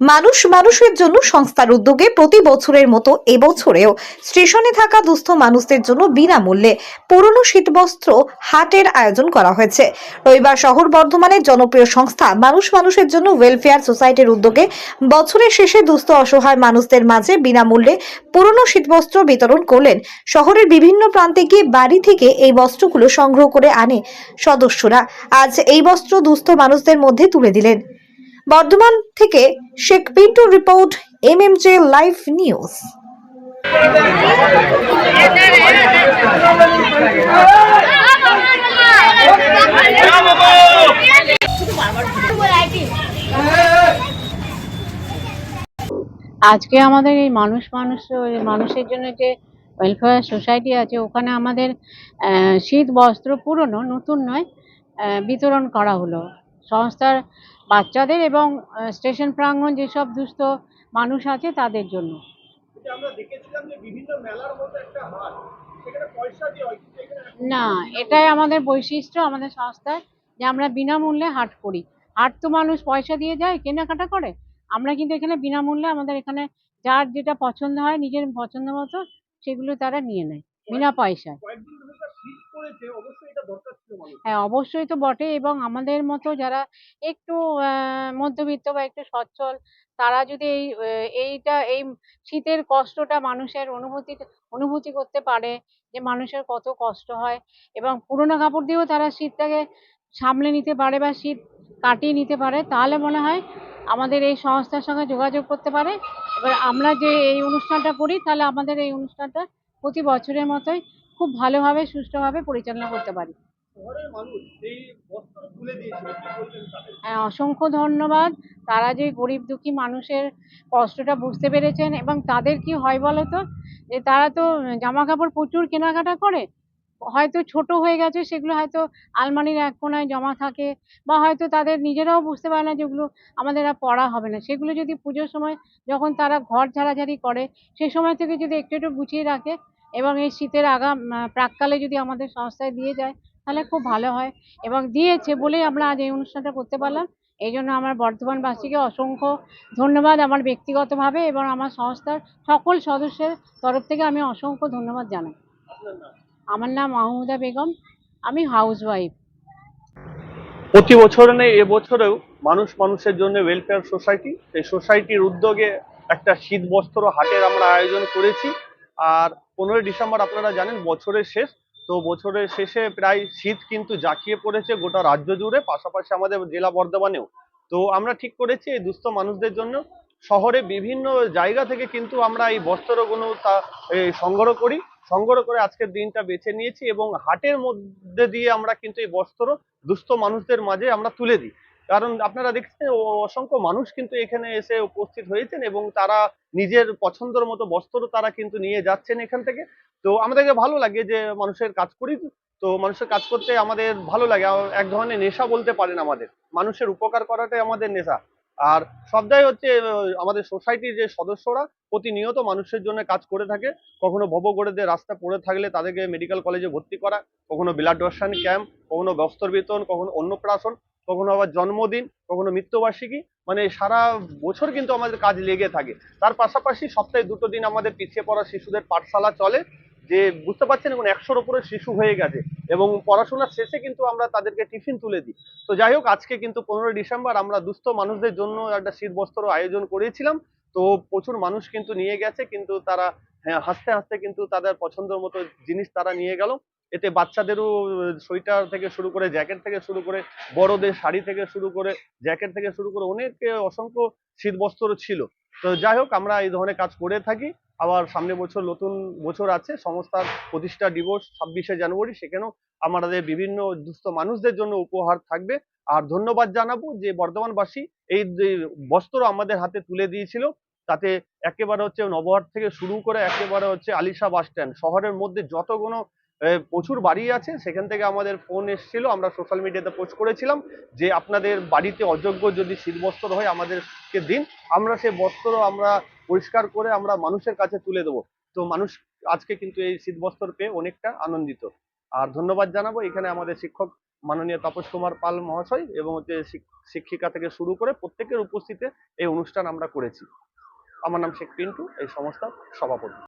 মানুষ মানুষের জন্য সংস্থার উদ্যোগে প্রতি বছরের মতো এবছরেও স্টেশনে থাকা দুস্থ মানুষদের জন্য বিনামূল্যে পুরনো শীতবস্ত্র হাটের আয়োজন করা হয়েছে। রবিবার শহর বর্ধমানের জনপ্রিয় সংস্থা মানুষ মানুষের জন্য ওয়েলফেয়ার সোসাইটির উদ্যোগে বছরের শেষে দুস্থ অসহায় মানুষদের মাঝে বিনামূল্যে পুরনো শীতবস্ত্র বিতরণ করলেন শহরের বিভিন্ন প্রান্তে গিয়ে বাড়ি থেকে এই বস্ত্রগুলো সংগ্রহ করে আনে সদস্যরা। আজ এই বস্ত্র দুস্থ মানুষদের মধ্যে তুলে দিলেন। বর্ধমান থেকে Sheikh Pintu report, MMJ live news. আজকে আমাদের এই মানুষ মানুষ মানুষের জন্য যে ওয়েলফেয়ার সোসাইটি আছে, ওখানে আমাদের শীত বস্ত্র পুরনো, নতুন নয় বিতরণ করা হলো। সংস্থার বাচ্চাদের এবং স্টেশন প্রাঙ্গণ যেসব দুস্থ মানুষ আছে তাদের জন্য। না এটাই আমাদের বৈশিষ্ট্য আমাদের সংস্থার যে আমরা বিনামূল্যে হাট করি। হাট তো মানুষ পয়সা দিয়ে যায় কেনাকাটা করে। আমরা কিন্তু এখানে বিনামূল্যে আমাদের এখানে যার যেটা পছন্দ হয় নিজের পছন্দ মতো সেগুলো তারা নিয়ে নেয় বিনা পয়সায়। হ্যাঁ অবশ্যই তো বটে এবং আমাদের মতো যারা একটু মধ্যবিত্ত বা একটু সচ্ছল, তারা যদি এই এইটা, এই শীতের কষ্টটা মানুষের অনুভূতি অনুভূতি করতে পারে যে মানুষের কত কষ্ট হয় এবং পুরোনো কাপড় দিয়েও তারা শীতটাকে সামলে নিতে পারে বা শীত কাটিয়ে নিতে পারে, তাহলে মনে হয় আমাদের এই সংস্থার সঙ্গে যোগাযোগ করতে পারে। এবার আমরা যে এই অনুষ্ঠানটা করি, তাহলে আমাদের এই অনুষ্ঠানটা প্রতি বছরের মতোই খুব ভালোভাবে, সুষ্ঠুভাবে পরিচালনা করতে পারি। হ্যাঁ, অসংখ্য ধন্যবাদ। তারা যে গরিব দুঃখী মানুষের কষ্টটা বুঝতে পেরেছেন এবং তাদের কি হয় বলো তো? যে তারা তো জামা কাপড় প্রচুর কেনাকাটা করে হয়তো ছোট হয়ে গেছে সেগুলো হয়তো আলমারির এক কোনায় জমা থাকে বা হয়তো তাদের নিজেরাও বুঝতে পারে না যেগুলো আমাদের আর পড়া হবে না। সেগুলো যদি পুজোর সময় যখন তারা ঘর ঝাড়াঝাড়ি করে সেই সময় থেকে যদি একটু একটু গুছিয়ে রাখে এবং এই শীতের আগাম প্রাককালে যদি আমাদের সংস্থায় দিয়ে যায় তাহলে খুব ভালো হয়। এবং দিয়েছে বলেই আমরা আজ এই অনুষ্ঠানটা করতে পারলাম। এই জন্য আমার বর্ধমানবাসীকে অসংখ্য ধন্যবাদ আমার ব্যক্তিগতভাবে এবং আমার সংস্থার সকল সদস্যের তরফ থেকে আমি অসংখ্য ধন্যবাদ জানাই। আমার নাম মাহমুদা বেগম, আমি হাউস ওয়াইফ প্রতি বছর নেই এবছরেও মানুষ মানুষের জন্য ওয়েলফেয়ার সোসাইটি সেই সোসাইটির উদ্যোগে একটা শীত বস্ত্র হাটের আমরা আয়োজন করেছি। আর পনেরোই ডিসেম্বর আপনারা জানেন, বছরের শেষ। তো বছরের শেষে প্রায় শীত কিন্তু জাঁকিয়ে পড়েছে গোটা রাজ্য জুড়ে, পাশাপাশি আমাদের জেলা বর্ধমানেও। তো আমরা ঠিক করেছি এই দুস্থ মানুষদের জন্য। শহরে বিভিন্ন জায়গা থেকে কিন্তু আমরা এই বস্ত্রগুলো তা সংগ্রহ করি। সংগ্রহ করে আজকের দিনটা বেছে নিয়েছি এবং হাটের মধ্যে দিয়ে আমরা কিন্তু এই বস্ত্র দুস্থ মানুষদের মাঝে আমরা তুলে দিই। কারণ আপনারা দেখছেন অসংখ্য মানুষ কিন্তু এখানে এসে উপস্থিত হয়েছেন এবং তারা নিজের পছন্দের মতো বস্ত্র তারা কিন্তু নিয়ে যাচ্ছেন এখান থেকে। তো আমাদেরকে ভালো লাগে যে মানুষের কাজ করি, তো মানুষের কাজ করতে আমাদের ভালো লাগে। এক ধরনের নেশা বলতে পারেন আমাদের। মানুষের উপকার করাটাই আমাদের নেশা। আর সবটাই হচ্ছে আমাদের সোসাইটির যে সদস্যরা প্রতিনিয়ত মানুষের জন্য কাজ করে থাকে। কখনো ভবগড়েদের রাস্তা পড়ে থাকলে তাদেরকে মেডিকেল কলেজে ভর্তি করা, কখনো ব্লাড ডোনেশন ক্যাম্প কখনো বস্ত্র বিতরণ, কখনো অন্নপ্রাশন, কখনো আবার জন্মদিন, কখনো মৃত্যুবার্ষিকী। মানে সারা বছর কিন্তু আমাদের কাজ লেগে থাকে। তার পাশাপাশি সপ্তাহে দুটো দিন আমাদের পিছিয়ে পড়া শিশুদের পাঠশালা চলে। যে বুঝতে পারছেন এখন একশোর উপরে শিশু হয়ে গেছে এবং পড়াশোনার শেষে কিন্তু আমরা তাদেরকে টিফিন তুলে দিই। তো যাই হোক, আজকে কিন্তু পনেরোই ডিসেম্বর আমরা দুস্থ মানুষদের জন্য একটা শীত বস্ত্র আয়োজন করেছিলাম। তো প্রচুর মানুষ কিন্তু নিয়ে গেছে, কিন্তু তারা হ্যাঁ হাসতে হাসতে কিন্তু তাদের পছন্দের মতো জিনিস তারা নিয়ে গেল। এতে বাচ্চাদেরও, সোয়েটার থেকে শুরু করে, জ্যাকেট থেকে শুরু করে, বড়দের শাড়ি থেকে শুরু করে, জ্যাকেট থেকে শুরু করে অনেক অসংখ্য শীত বস্ত্র ছিল। তো যাই হোক, আমরা এই ধরনের কাজ করে থাকি। আবার সামনে বছর নতুন বছর আছে সংস্থার প্রতিষ্ঠা দিবস ছাব্বিশে জানুয়ারি সেখানেও আমাদের বিভিন্ন দুস্থ মানুষদের জন্য উপহার থাকবে। আর ধন্যবাদ জানাব যে বর্ধমানবাসী এই বস্ত্র আমাদের হাতে তুলে দিয়েছিল তাতে একেবারে হচ্ছে নবহাট থেকে শুরু করে একেবারে হচ্ছে আলিশা বাস স্ট্যান্ড শহরের মধ্যে যতগুলো আহ, প্রচুর বাড়ি আছে সেখান থেকে আমাদের ফোন এসেছিল আমরা সোশ্যাল মিডিয়াতে পোস্ট করেছিলাম যে আপনাদের বাড়িতে অযোগ্য যদি শীতবস্ত্র হয় আমাদেরকে দিন আমরা সে বস্ত্র আমরা পরিষ্কার করে আমরা মানুষের কাছে তুলে দেবো। তো মানুষ আজকে কিন্তু এই শীতবস্ত্র পেয়ে অনেকটা আনন্দিত। আর ধন্যবাদ জানাব এখানে আমাদের শিক্ষক মাননীয় তাপস কুমার পাল মহাশয় এবং হচ্ছে শিক- শিক্ষিকা থেকে শুরু করে প্রত্যেকের উপস্থিতিতে এই অনুষ্ঠান আমরা করেছি। আমার নাম শেখ পিন্টু, এই সংস্থার সভাপতি।